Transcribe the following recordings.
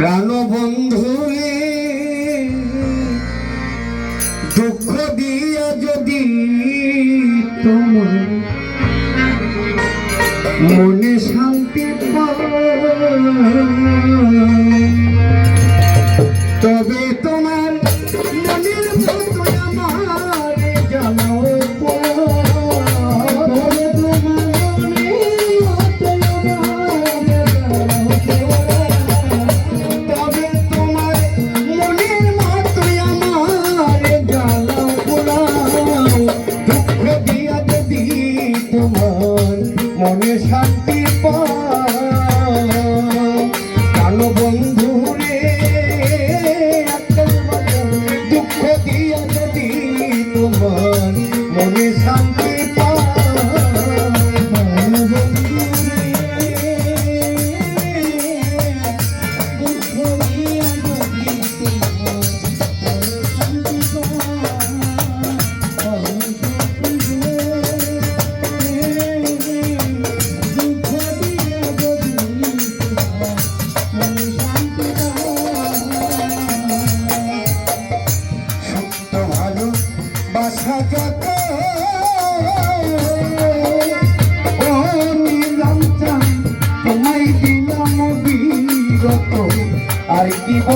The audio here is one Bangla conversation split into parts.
প্রাণবন্ধু রে দুঃখ দিয়া যদি তোমার মনে শান্তি পাও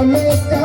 বলে তা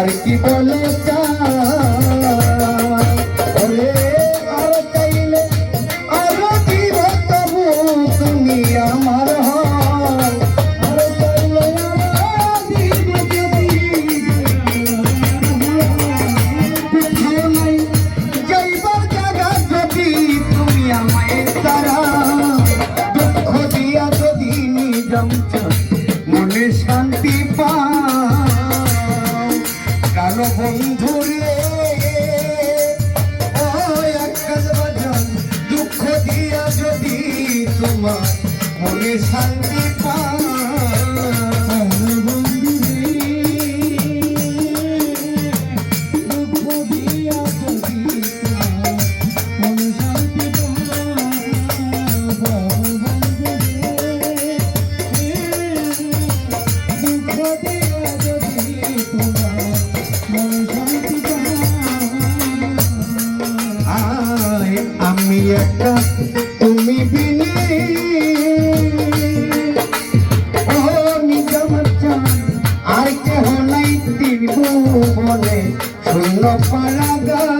আর কি বলে ওরে আর চাইলে আর কি তবু তুমি আমার মনে শান্তি পা বন্ধুরে তোমার শান্তি পারা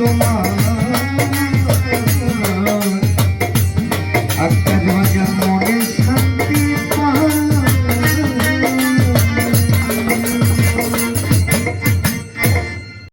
তোমার